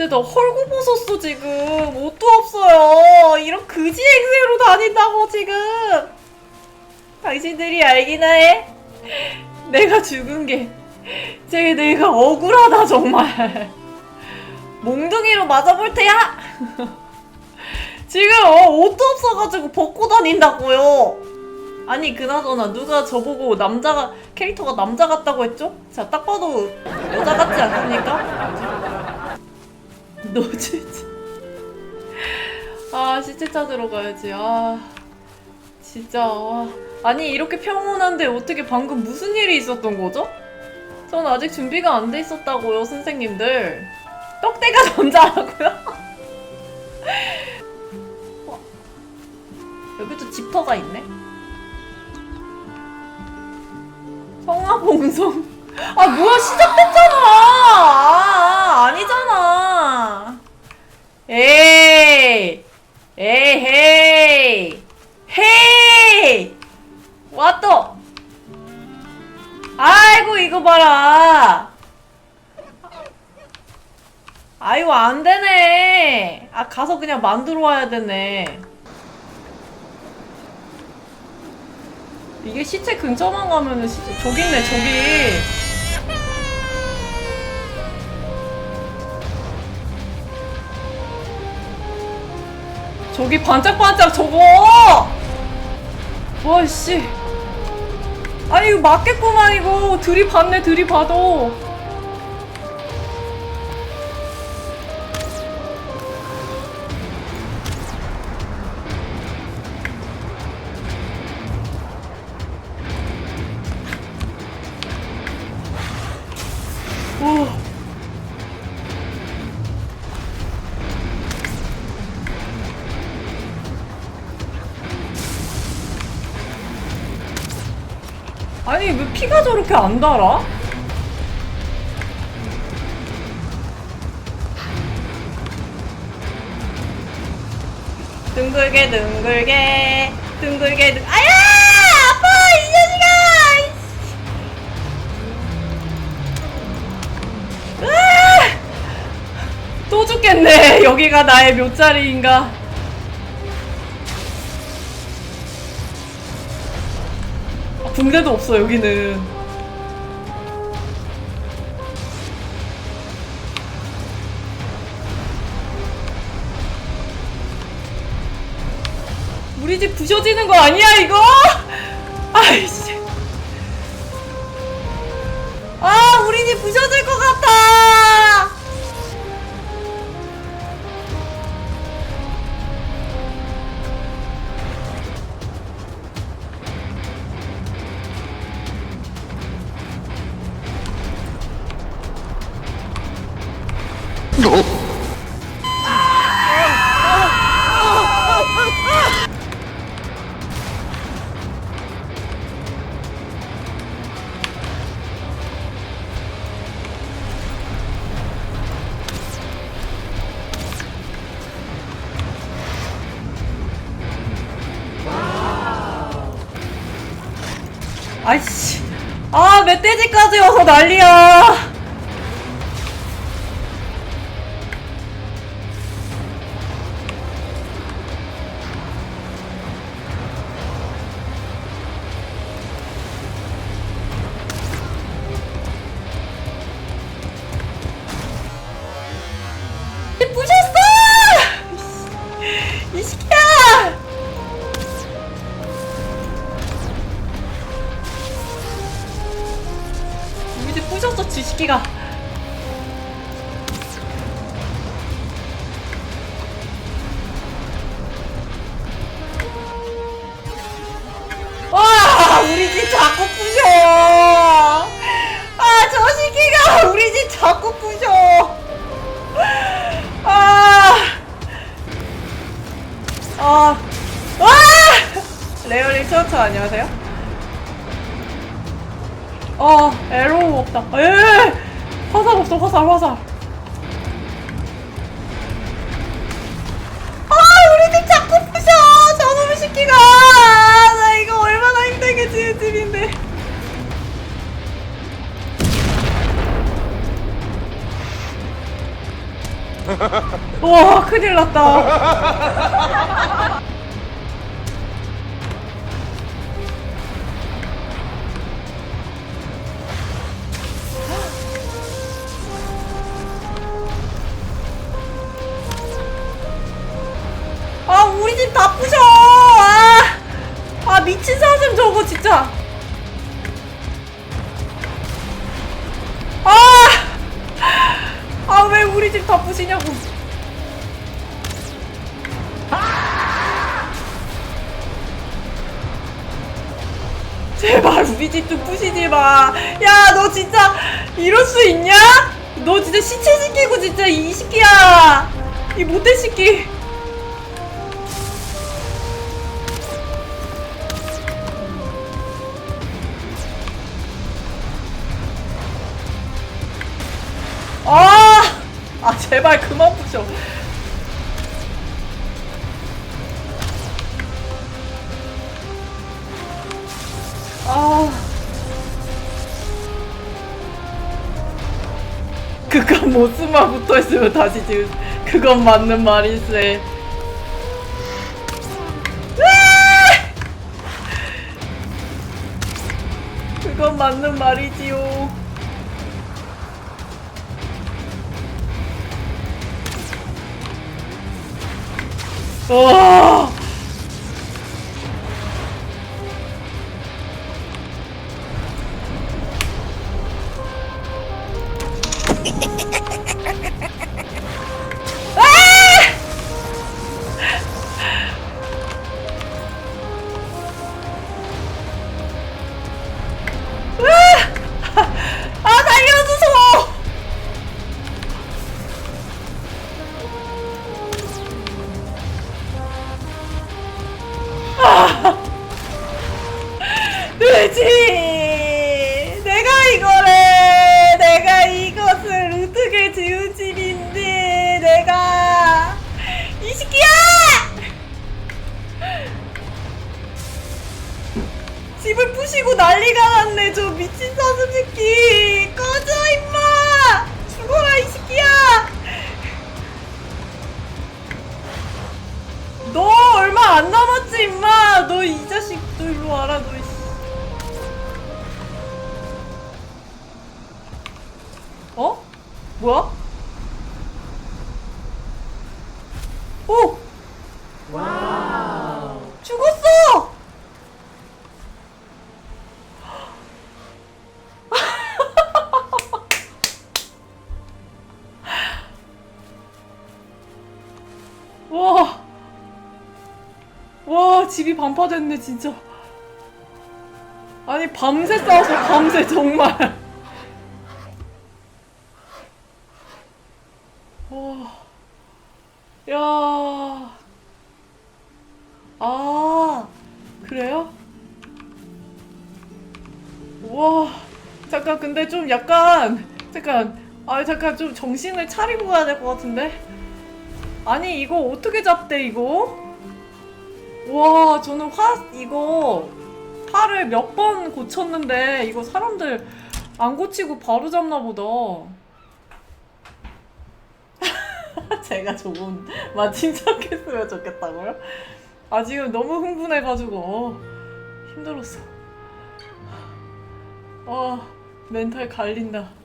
근데 나 헐고벗었어 지금 옷도 없어요 이런 그지 행세로 다닌다고 지금 당신들이 알기나 해? 내가 죽은 게 제게 내가 억울하다 정말 몽둥이로 맞아볼 테야 지금 어, 옷도 없어가지고 벗고 다닌다고요 아니 그나저나 누가 저보고 남자가 캐릭터가 남자 같다고 했죠? 자딱 봐도 여자 같지 않습니까? 노즈지 아 시체 찾으러 가야지 아 진짜 와. 아니 이렇게 평온한데 어떻게 방금 무슨 일이 있었던 거죠? 전 아직 준비가 안 돼 있었다고요 선생님들 떡대가 남자라고요? 와. 여기도 지퍼가 있네 성화봉송 아 뭐야 시작됐잖아 아, 아니잖아 에이. 에이. 헤이. 왔또 아이고 이거 봐라. 아이고 안 되네. 아 가서 그냥 만들어 와야 되네. 이게 시체 근처만 가면은 시체 저기 있네 저기 저기 반짝반짝 저거. 와씨. 아니 이거 맞겠구만 이거. 들이받네 들이받어. 오. 피가 저렇게 안 달아? 둥글게 둥글게 둥글게 둥 아야! 아파! 이 자식아! 으아! 또 죽겠네. 여기가 나의 묘자리인가 붕대도 없어 여기는. 우리 집 부셔지는 거 아니야 이거? 아이씨. 아 우리 집 부셔질 것 같아 아이씨. 아 멧돼지까지 와서 난리야. 부셨 지식기가. 와 우리 집 자꾸 부셔 아 저 새끼가 우리 집 자꾸 부셔. 아. 아, 와! 레어링 트어트 안녕하세요? 어, 에로우 없다. 에 화살 없어, 화살, 화살. 아, 우리 집 자꾸 부셔! 저놈의 새끼가! 나 이거 얼마나 힘들게 지은 집인데. 와 큰일 났다. 우리 집 다 부시냐고. 제발 우리 집 좀 부시지 마. 야, 너 진짜 이럴 수 있냐? 너 진짜 시체 시키고 진짜 이 시끼야. 이 모태 시끼. 아, 아 제발 그만 부셔. 아. 그깟 모스만 붙어 있으면 다시 지금 그건 맞는 말일세. 으아! 그건 맞는 말이지요. 와. 부시고 난리가 났네 저 미친 사슴 새끼 꺼져 임마 죽어라 이 새끼야 너 얼마 안 남았지 임마 너 이 자식 너 일로 와라 너 이. 어? 뭐야? 집이 반파됐네, 진짜. 아니, 밤새 싸웠어, 밤새, 정말. 와. 야. 아, 그래요? 와. 잠깐, 근데 좀 약간, 잠깐, 아, 잠깐 좀 정신을 차리고 가야 될 것 같은데? 아니, 이거 어떻게 잡대, 이거? 와, 저는 화, 이거, 팔을 몇번 고쳤는데, 이거 사람들 안 고치고 바로 잡나 보다. 제가 조금 만 침착했으면 좋겠다고요? 아, 지금 너무 흥분해가지고, 어, 힘들었어. 아, 멘탈 갈린다.